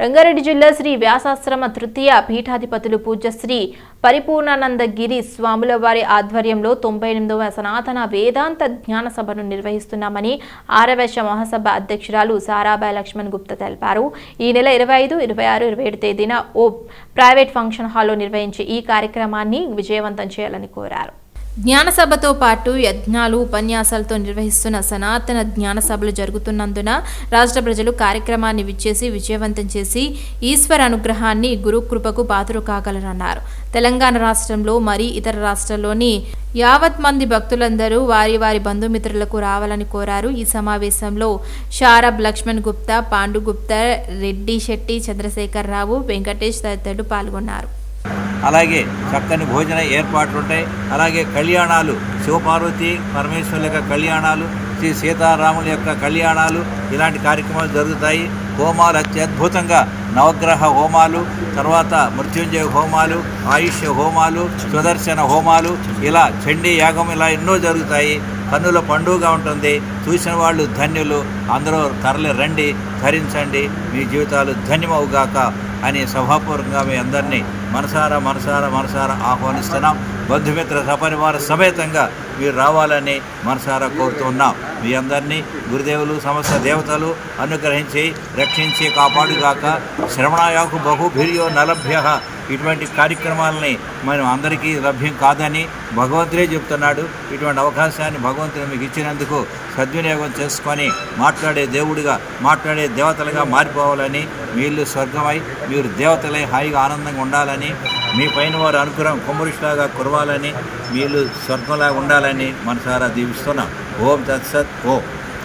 రంగారెడ్డి జిల్లా శ్రీ వ్యాసాశ్రమ తృతీయ పీఠాధిపతులు పూజ్యశ్రీ పరిపూర్ణానందగిరి స్వాముల వారి ఆధ్వర్యంలో తొంభై ఎనిమిదవ సనాతన వేదాంత జ్ఞాన సభను నిర్వహిస్తున్నామని ఆరవేశ మహాసభ అధ్యక్షురాలు సారాబాయ్ లక్ష్మణ్ గుప్తా తెలిపారు. ఈ నెల ఇరవై ఐదు ఇరవై ఆరు ఇరవై ఏడు తేదీన ఓ ప్రైవేట్ ఫంక్షన్ హాల్లో నిర్వహించే ఈ కార్యక్రమాన్ని విజయవంతం చేయాలని కోరారు. జ్ఞానసభతో పాటు యజ్ఞాలు ఉపన్యాసాలతో నిర్వహిస్తున్న సనాతన జ్ఞానసభలు జరుగుతున్నందున రాష్ట్ర ప్రజలు కార్యక్రమాన్ని విచ్చేసి విజయవంతం చేసి ఈశ్వర అనుగ్రహాన్ని గురుకృపకు పాత్ర కాగలరన్నారు. తెలంగాణ రాష్ట్రంలో మరి ఇతర రాష్ట్రాల్లోని యావత్ మంది భక్తులందరూ వారి వారి బంధుమిత్రులకు రావాలని కోరారు. ఈ సమావేశంలో షారబ్ లక్ష్మణ్ గుప్తా పాండు గుప్తా రెడ్డి శెట్టి చంద్రశేఖర్ రావు వెంకటేష్ తదితరులు పాల్గొన్నారు. అలాగే చక్కని భోజన ఏర్పాట్లు ఉంటాయి అలాగే కళ్యాణాలు శివపార్వతి పరమేశ్వరుల యొక్క కళ్యాణాలు శ్రీ సీతారాముల యొక్క కళ్యాణాలు ఇలాంటి కార్యక్రమాలు జరుగుతాయి. హోమాలు అత్యద్భుతంగా నవగ్రహ హోమాలు తర్వాత మృత్యుంజయ హోమాలు ఆయుష్య హోమాలు సుదర్శన హోమాలు ఇలా చండీ యాగం ఇలా ఎన్నో జరుగుతాయి. కన్నుల పండుగగా ఉంటుంది. చూసిన వాళ్ళు ధన్యులు. అందరూ తరలి రండి ధరించండి. మీ జీవితాలు ధన్యమవుగాక. అని సభాపూర్వకంగా మీ అందరినీ మనసారా మనసారా మనసారా ఆహ్వానిస్తున్నాం. బంధుమిత్ర సపరివార సమేతంగా మీరు రావాలని మనసారా కోరుతున్నాం. మీ అందరినీ గురుదేవులు సమస్త దేవతలు అనుగ్రహించి రక్షించి కాపాడుగాక. శ్రవణాయాకు బహుభిర్యో నలభ్య. ఇటువంటి కార్యక్రమాలని మనం అందరికీ లభ్యం కాదని భగవంతుడే చెప్తున్నాడు. ఇటువంటి అవకాశాన్ని భగవంతుడు మీకు ఇచ్చినందుకు సద్వినియోగం చేసుకొని మాట్లాడే దేవుడిగా మాట్లాడే దేవతలుగా మారిపోవాలని వీళ్ళు స్వర్గమై మీరు దేవతలై హాయిగా ఆనందంగా ఉండాలని మీ పైన వారు అనుగ్రహం కుమ్మరిష్లాగా కురవాలని మీ స్వర్గంలాగా ఉండాలని మనసారా దీవిస్తున్నాం. ఓం తత్సత్ ఓం.